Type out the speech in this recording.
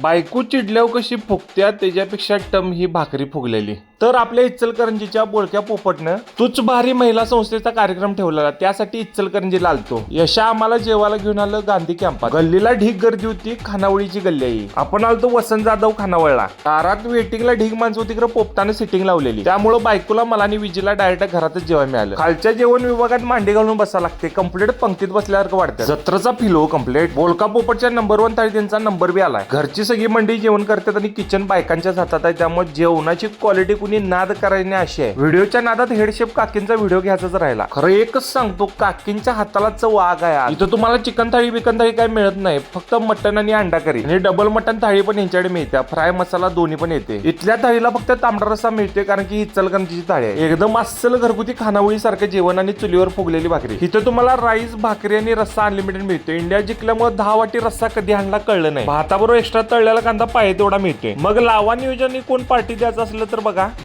बायको चिडल्यावर कशी फुगत्या त्याच्यापेक्षा टम ही भाकरी फुगलेली. तर आपल्या इच्चलकरंजीच्या बोळक्या पोपटनं तूच भारी महिला संस्थेचा कार्यक्रम ठेवलेला. त्यासाठी इच्चलकरंजीला आलतो. यशा आम्हाला जेवायला घेऊन आलं गांधी कॅम्पात. गल्लीला ढीक गर्दी होती खानावळीची गल्ली आहे आलो आपण आलतो वसंत जाधव खानावळला. दारात वेटिंगला ढीक माणसं होती तिकडे पोपटाने सिटिंग लावलेली. त्यामुळे बायकोला मला आणि विजीला डायरेक्ट घरातच जेवण मिळालं. खालच्या जेवण विभागात मांडी घालून बसा लागते. कंप्लीट पंक्तीत बसल्यासारखं वाटतं. जत्राचा फिलो कंप्लीट बोलका पोपटच्या नंबर वन थाळी त्यांचा नंबर बी आलाय. घरची सगळी मंडळी जेवण करतात आणि किचन बायकांच्याच हातात आहे. त्यामुळे जेवणाची क्वालिटी कुणी नाद करायची अशी आहे. व्हिडिओच्या नादात हेडशेप काकींचा व्हिडिओ घ्यायचाच राहिला. खरं एकच सांगतो काकींच्या हाताला चव आग आहे इथं तुम्हाला चिकन थाळी बिकन थाळी काय मिळत नाही. फक्त मटन आणि अंडा करी. आणि डबल मटन थाळी पण यांच्याकडे मिळते. फ्राय मसाला दोन्ही पण येते. इथल्या थाळीला फक्त तांबडा रस्सा मिळते कारण की ही थाळी आहे. एकदम अस्सल घरगुती खानावळी सारखं जेवण आणि चुलीवर फुगलेली भाकरी. इथं तुम्हाला राईस भाकरी आणि रस्सा अनलिमिटेड मिळतो इंडिया जिंकल्यामुळे दहा वाटी रस्सा कधी आणला कळलं नाही. भाताबरोबर एक्स्ट्रा तळलेला कांदा पाहिजे तेवढा मिळतोय. मग लावा नियोजन कोण पार्टी द्यायचं असलं तर बघा.